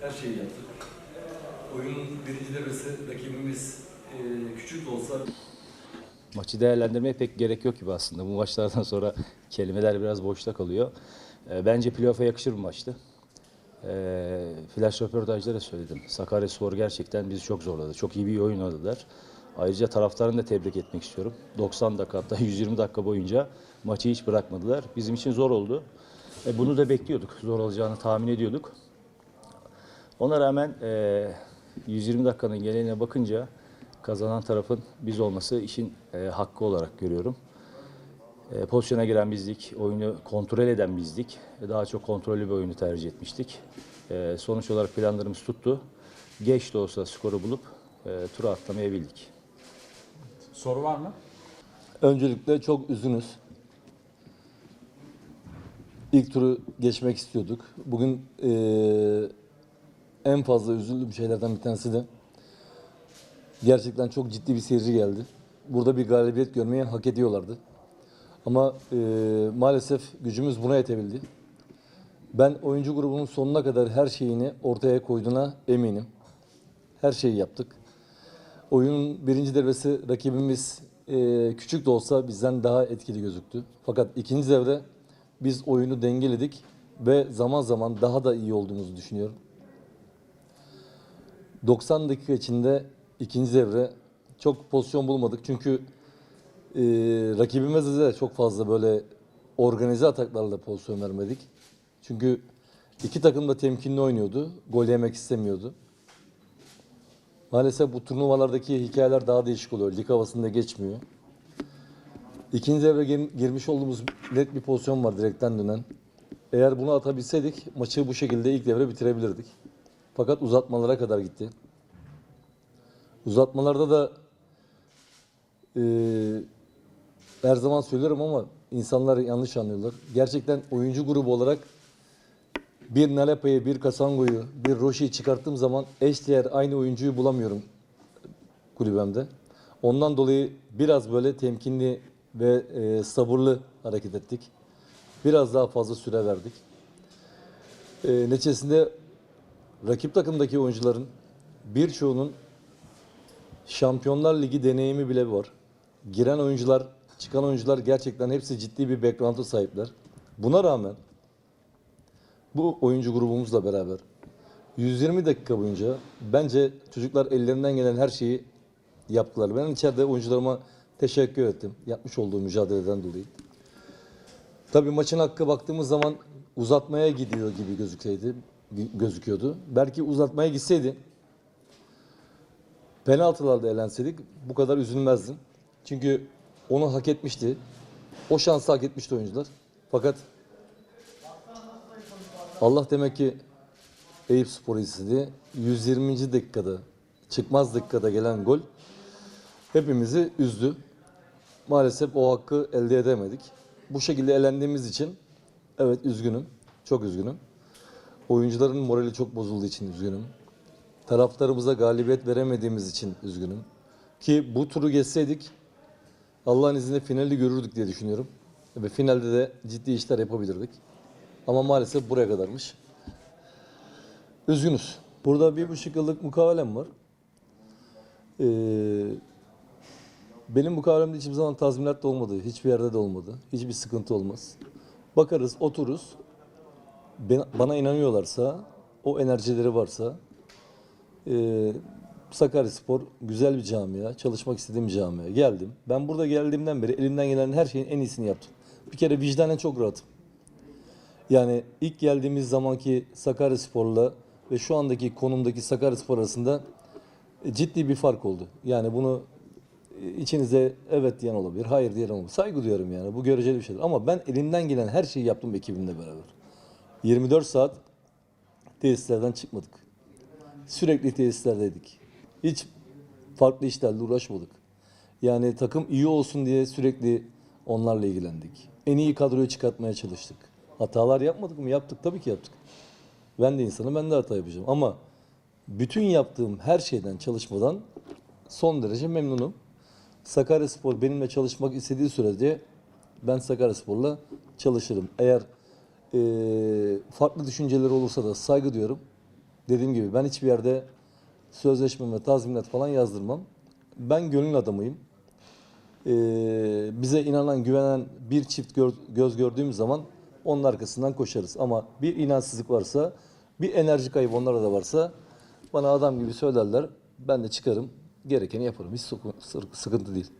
Her şeyi yaptık. Oyunun birinci devresi rakibimiz e, küçük de olsa Maçı değerlendirmeye pek gerek yok gibi aslında. Bu maçlardan sonra kelimeler biraz boşta kalıyor. E, bence playoff'a yakışır bir maçtı. E, flash röportajda da söyledim. Sakaryaspor gerçekten bizi çok zorladı. Çok iyi bir oyun oynadılar. Ayrıca taraftarını da tebrik etmek istiyorum. 90 dakika hatta 120 dakika boyunca maçı hiç bırakmadılar. Bizim için zor oldu. E, bunu da bekliyorduk. Zor olacağını tahmin ediyorduk. Ona rağmen e, 120 dakikanın geneline bakınca kazanan tarafın biz olması işin e, hakkı olarak görüyorum. E, pozisyona giren bizdik, oyunu kontrol eden bizdik. E, daha çok kontrollü bir oyunu tercih etmiştik. E, sonuç olarak planlarımız tuttu. Geç de olsa skoru bulup e, tura atlamayı bildik. Soru var mı? Öncelikle çok üzgünüz. İlk turu geçmek istiyorduk. Bugün eee, en fazla üzüldüğüm şeylerden bir tanesi de gerçekten çok ciddi bir seyirci geldi. Burada bir galibiyet görmeyi hak ediyorlardı. Ama eee, maalesef gücümüz buna yetebildi. Ben oyuncu grubunun sonuna kadar her şeyini ortaya koyduğuna eminim. Her şeyi yaptık. Oyunun birinci devresi rakibimiz e, küçük de olsa bizden daha etkili gözüktü. Fakat ikinci devre biz oyunu dengeledik ve zaman zaman daha da iyi olduğumuzu düşünüyorum. 90 dakika içinde ikinci devre çok pozisyon bulmadık. Çünkü e, rakibimize de çok fazla böyle organize ataklarla pozisyon vermedik. Çünkü iki takım da temkinli oynuyordu. Gol yemek istemiyordu. Maalesef bu turnuvalardaki hikayeler daha değişik oluyor. Lig havasında geçmiyor. İkinci devre gir- girmiş olduğumuz net bir pozisyon var direkten dönen. Eğer bunu atabilseydik maçı bu şekilde ilk devre bitirebilirdik. Fakat uzatmalara kadar gitti. Uzatmalarda da eee, her zaman söylüyorum ama insanlar yanlış anlıyorlar. Gerçekten oyuncu grubu olarak bir Nalepa'yı, bir Kasango'yu, bir Roşi'yi çıkarttığım zaman eşdeğer aynı oyuncuyu bulamıyorum kulübemde. Ondan dolayı biraz böyle temkinli ve e, sabırlı hareket ettik. Biraz daha fazla süre verdik. E, neticesinde rakip takımdaki oyuncuların birçoğunun Şampiyonlar Ligi deneyimi bile var. Giren oyuncular, çıkan oyuncular gerçekten hepsi ciddi bir background'a sahipler. Buna rağmen bu oyuncu grubumuzla beraber 120 dakika boyunca bence çocuklar ellerinden gelen her şeyi yaptılar. Ben içeride oyuncularıma teşekkür ettim. Yapmış olduğu mücadeleden dolayı. Tabii maçın hakkı baktığımız zaman uzatmaya gidiyor gibi gözükseydi, gözüküyordu. Belki uzatmaya gitseydi penaltılarda elenseydik bu kadar üzülmezdim. Çünkü onu hak etmişti. O şansı hak etmişti oyuncular. Fakat Allah demek ki Eyüp Spor'u istedi. 120. dakikada, çıkmaz dakikada gelen gol hepimizi üzdü. Maalesef o hakkı elde edemedik. Bu şekilde elendiğimiz için evet üzgünüm. Çok üzgünüm. Oyuncuların morali çok bozulduğu için üzgünüm. Taraftarımıza galibiyet veremediğimiz için üzgünüm. Ki bu turu geçseydik Allah'ın izniyle finali görürdük diye düşünüyorum. Ve finalde de ciddi işler yapabilirdik. Ama maalesef buraya kadarmış. Üzgünüz. Burada bir buçuk yıllık mukavelem var. Ee, benim mukavelemde hiçbir zaman tazminat da olmadı. Hiçbir yerde de olmadı. Hiçbir sıkıntı olmaz. Bakarız, otururuz. Ben- bana inanıyorlarsa, o enerjileri varsa e, Sakaryaspor güzel bir camia, çalışmak istediğim bir camia. Geldim. Ben burada geldiğimden beri elimden gelen her şeyin en iyisini yaptım. Bir kere vicdanen çok rahatım. Yani ilk geldiğimiz zamanki Sakaryaspor'la ve şu andaki konumdaki Sakaryaspor arasında e, ciddi bir fark oldu. Yani bunu e, içinize evet diyen olabilir, hayır diyen olabilir. Saygı duyuyorum yani. Bu göreceli bir şeydir. Ama ben elimden gelen her şeyi yaptım ekibimle beraber. 24 saat tesislerden çıkmadık. Sürekli tesislerdeydik. Hiç farklı işlerle uğraşmadık. Yani takım iyi olsun diye sürekli onlarla ilgilendik. En iyi kadroyu çıkartmaya çalıştık. Hatalar yapmadık mı? Yaptık tabii ki yaptık. Ben de insanım, ben de hata yapacağım. Ama bütün yaptığım her şeyden, çalışmadan son derece memnunum. Sakaryaspor benimle çalışmak istediği sürece ben Sakaryaspor'la çalışırım. Eğer e, farklı düşünceleri olursa da saygı duyuyorum. Dediğim gibi ben hiçbir yerde sözleşmeme tazminat falan yazdırmam. Ben gönül adamıyım. E, bize inanan, güvenen bir çift gör- göz gördüğümüz zaman onun arkasından koşarız. Ama bir inançsızlık varsa, bir enerji kaybı onlara da varsa bana adam gibi söylerler. Ben de çıkarım, gerekeni yaparım. Hiç sıkı- sıkıntı değil.